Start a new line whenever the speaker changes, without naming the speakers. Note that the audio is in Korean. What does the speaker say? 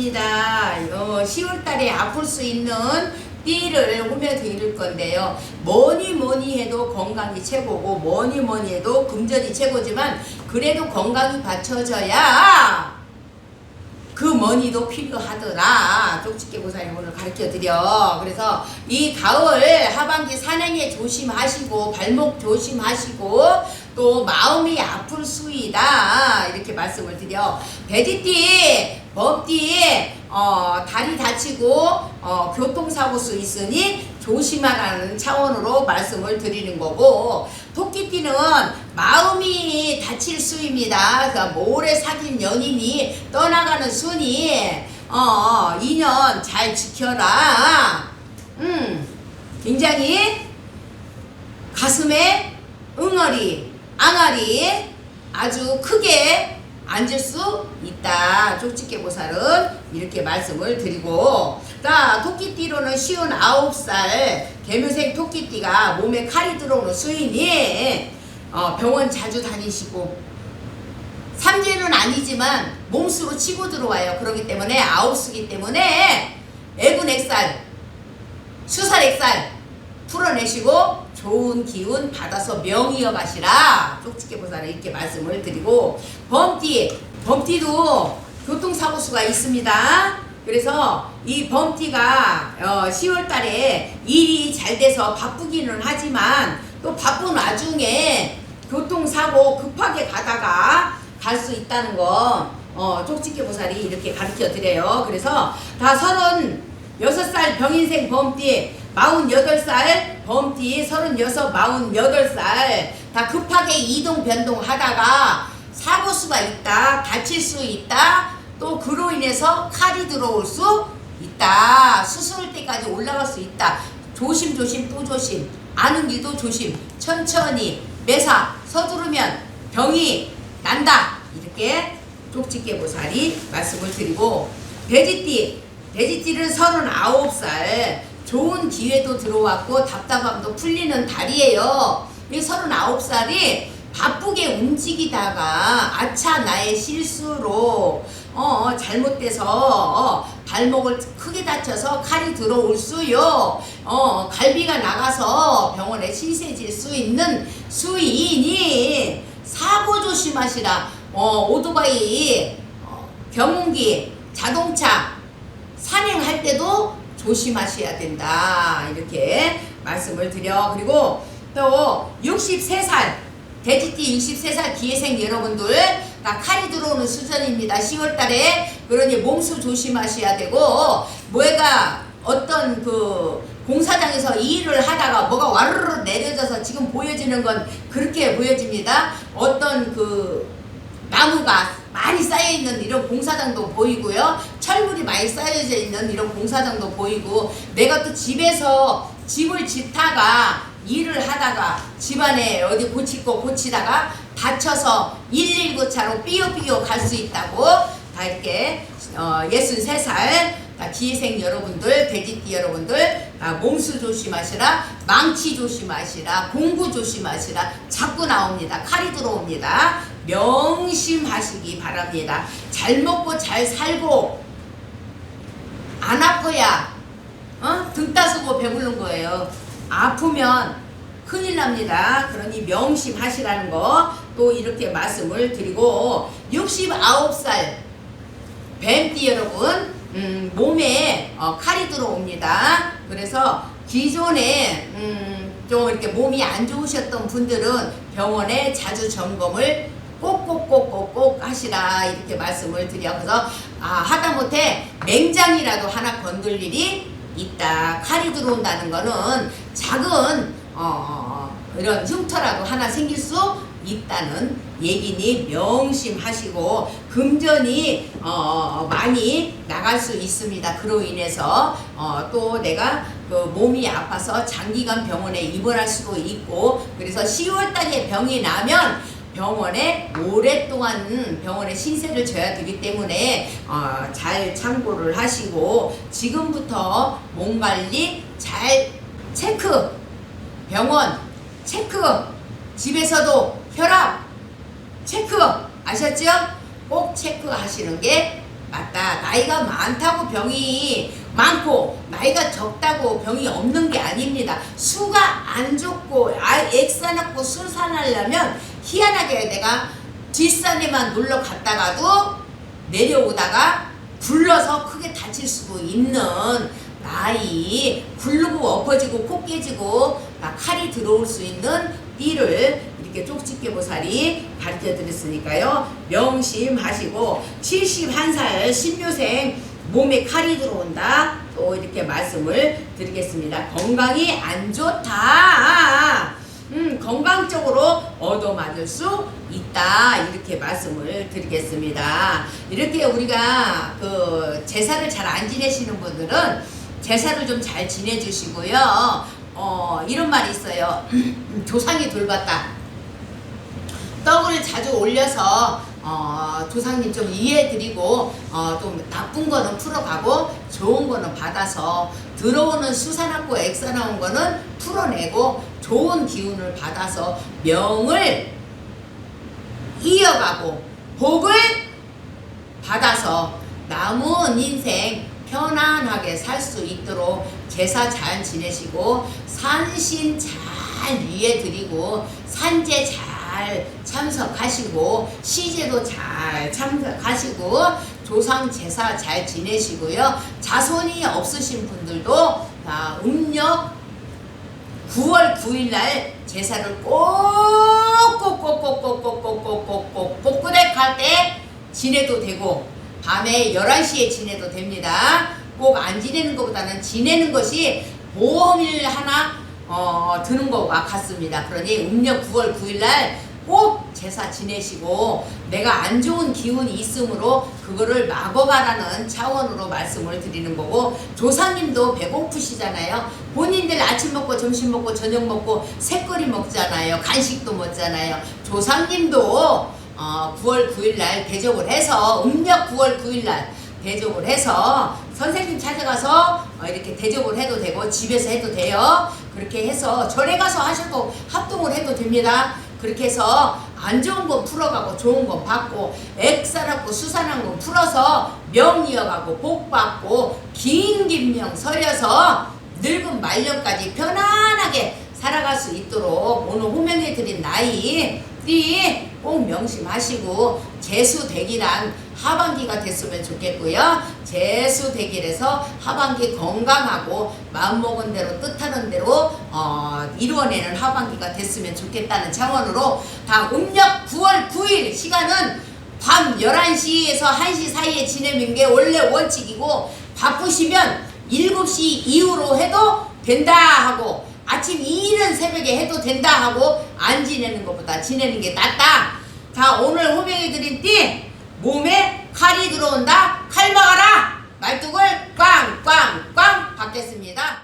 말씀입니다. 어, 10월 달에 아플 수 있는 띠를 후며 드릴 건데요. 뭐니 뭐니 해도 건강이 최고고 뭐니 뭐니 해도 금전이 최고지만 그래도 건강이 받쳐져야 그 머니도 필요하더라. 쪽집게 보사님 오늘 가르쳐 드려. 그래서 이 가을 하반기 산행에 조심하시고 발목 조심하시고 또 마음이 아플 수이다. 이렇게 말씀을 드려. 돼지띠, 범띠, 어, 다리 다치고 어, 교통사고 수 있으니 조심하라는 차원으로 말씀을 드리는 거고 토끼띠는 마음이 다칠 수입니다. 그러니까 오래 사귄 연인이 떠나가는 순이 어, 인연 잘 지켜라. 음, 굉장히 가슴에 응어리, 앙알이 아주 크게 앉을 수 있다. 쪽집게 보살은 이렇게 말씀을 드리고 자 토끼띠로는 쉬운 아홉 살 개묘생 토끼띠가 몸에 칼이 들어오는 수인이 어, 병원 자주 다니시고 삼재는 아니지만 몸수로 치고 들어와요. 그렇기 때문에 아홉 수기 때문에 애군 액살, 수살 액살 풀어내시고 좋은 기운 받아서 명이어 가시라. 쪽집게 보살은 이렇게 말씀을 드리고 범띠 범띠도 교통사고 수가 있습니다. 그래서 이 범띠가 어, 10월 달에 일이 잘 돼서 바쁘기는 하지만 또 바쁜 와중에 교통사고 급하게 가다가 갈 수 있다는 거 어, 쪽집게 보살이 이렇게 가르쳐 드려요. 그래서 다 서른 여섯 살 병인생 범띠, 마흔여덟 살 범띠, 서른여섯, 마흔여덟 살. 다 급하게 이동 변동하다가 사고 수가 있다, 다칠 수 있다, 또 그로 인해서 칼이 들어올 수 있다, 수술 때까지 올라갈 수 있다. 조심 조심 또 조심, 아는 길도 조심, 천천히 매사 서두르면 병이 난다. 이렇게 쪽집게 보살이 말씀을 드리고 돼지띠. 돼지띠는 39살 좋은 기회도 들어왔고 답답함도 풀리는 달이에요. 이 39살이 바쁘게 움직이다가 아차 나의 실수로 어 잘못돼서 어, 발목을 크게 다쳐서 칼이 들어올 수요. 어 갈비가 나가서 병원에 신세질 수 있는 수인이 사고 조심하시라. 어 오토바이 어, 경운기 자동차 산행할 때도 조심하셔야 된다. 이렇게 말씀을 드려. 그리고 또 63살, 돼지띠 63살 기회생 여러분들, 다 칼이 들어오는 수준입니다. 10월 달에. 그러니 몸수 조심하셔야 되고, 뭐가 어떤 그 공사장에서 일을 하다가 뭐가 와르르 내려져서 지금 보여지는 건 그렇게 보여집니다. 어떤 그 나무가 많이 쌓여 있는 이런 공사장도 보이고요. 철물이 많이 쌓여져 있는 이런 공사장도 보이고 내가 또 집에서 집을 짓다가 일을 하다가 집안에 어디 거 고치다가 다쳐서 119차로 삐요삐요 갈 수 있다고 다 이렇게 어, 63살 다 기회생 여러분들, 돼지띠 여러분들 다 몸수 조심하시라, 망치 조심하시라, 공구 조심하시라 자꾸 나옵니다. 칼이 들어옵니다. 명심하시기 바랍니다. 잘 먹고 잘 살고 안 아파야 어? 등 따스고 배부른 거예요. 아프면 큰일 납니다. 그러니 명심하시라는 거 또 이렇게 말씀을 드리고 69살 뱀띠 여러분 음, 몸에 어, 칼이 들어옵니다. 그래서 기존에 음, 좀 이렇게 몸이 안 좋으셨던 분들은 병원에 자주 점검을 꼭꼭꼭꼭꼭 하시라 이렇게 말씀을 드려 그래서 아, 하다못해 맹장이라도 하나 건들 일이 있다 칼이 들어온다는 거는 작은 어, 이런 흉터라도 하나 생길 수 있다는 얘기니 명심하시고 금전이 어, 많이 나갈 수 있습니다. 그로 인해서 어, 또 내가 그 몸이 아파서 장기간 병원에 입원할 수도 있고 그래서 10월 달에 병이 나면 병원에 오랫동안 병원에 신세를 져야 되기 때문에 어, 잘 참고를 하시고 지금부터 몸 관리 잘 체크 병원 체크 집에서도 혈압 체크 아셨죠? 꼭 체크하시는 게 맞다. 나이가 많다고 병이 많고 나이가 적다고 병이 없는 게 아닙니다. 수가 안 좋고 아, 액사납고 수산하려면 희한하게 내가 뒷산에만 놀러 갔다가도 내려오다가 굴러서 크게 다칠 수도 있는 나이 굴르고 엎어지고 코 깨지고 막 칼이 들어올 수 있는 띠를 이렇게 쪽집게 보살이 가르쳐 드렸으니까요. 명심하시고 71살 신묘생 몸에 칼이 들어온다. 또 이렇게 말씀을 드리겠습니다. 건강이 안 좋다 음, 건강적으로 얻어맞을 수 있다 이렇게 말씀을 드리겠습니다. 이렇게 우리가 그 제사를 잘 안 지내시는 분들은 제사를 좀 잘 지내주시고요. 어, 이런 말이 있어요. 조상이 돌봤다. 떡을 자주 올려서 어, 조상님 좀 이해해드리고 어, 좀 나쁜 거는 풀어가고 좋은 거는 받아서 들어오는 수산하고 액사 나온 거는 풀어내고 좋은 기운을 받아서 명을 이어가고 복을 받아서 남은 인생 편안하게 살 수 있도록 제사 잘 지내시고 산신 잘 위해 드리고 산제 잘 참석하시고 시제도 잘 참석하시고 조상 제사 잘 지내시고요 자손이 없으신 분들도 다 음력 9월 9일 날 제사를 꼭꼭꼭꼭꼭꼭꼭꼭꼭꼭 복구대 갈때 지내도 되고 밤에 11시에 지내도 됩니다. 꼭 안 지내는 것보다는 지내는 것이 보험일 하나 어, 드는 것과 같습니다. 그러니 음력 9월 9일 날 꼭 제사 지내시고 내가 안 좋은 기운이 있으므로 그거를 막어가라는 차원으로 말씀을 드리는 거고 조상님도 배고프시잖아요. 본인들 아침 먹고 점심 먹고 저녁 먹고 새거리 먹잖아요. 간식도 먹잖아요. 조상님도 어, 9월 9일 날 대접을 해서 음력 9월 9일 날 대접을 해서 선생님 찾아가서 어, 이렇게 대접을 해도 되고 집에서 해도 돼요. 그렇게 해서 절에 가서 하셔도 합동을 해도 됩니다. 그렇게 해서 안 좋은 건 풀어가고 좋은 건 받고 액사납고 수산한 건 풀어서 명 이어가고 복 받고 긴 김명 서려서 늙은 말년까지 편안하게 살아갈 수 있도록 오늘 호명해 드린 나이 띠꼭 명심하시고 재수대기란 하반기가 됐으면 좋겠고요. 재수대기에서 하반기 건강하고 마음먹은 대로 뜻하는 대로 어, 이루어내는 하반기가 됐으면 좋겠다는 차원으로 다 음력 9월 9일 시간은 밤 11시에서 1시 사이에 지내는 게 원래 원칙이고 바쁘시면 7시 이후로 해도 된다 하고 아침 이른 새벽에 해도 된다 하고 안 지내는 것보다 지내는 게 낫다. 자 오늘 호명해드린 띠 몸에 칼이 들어온다 칼 막아라 말뚝을 꽝꽝꽝 받겠습니다.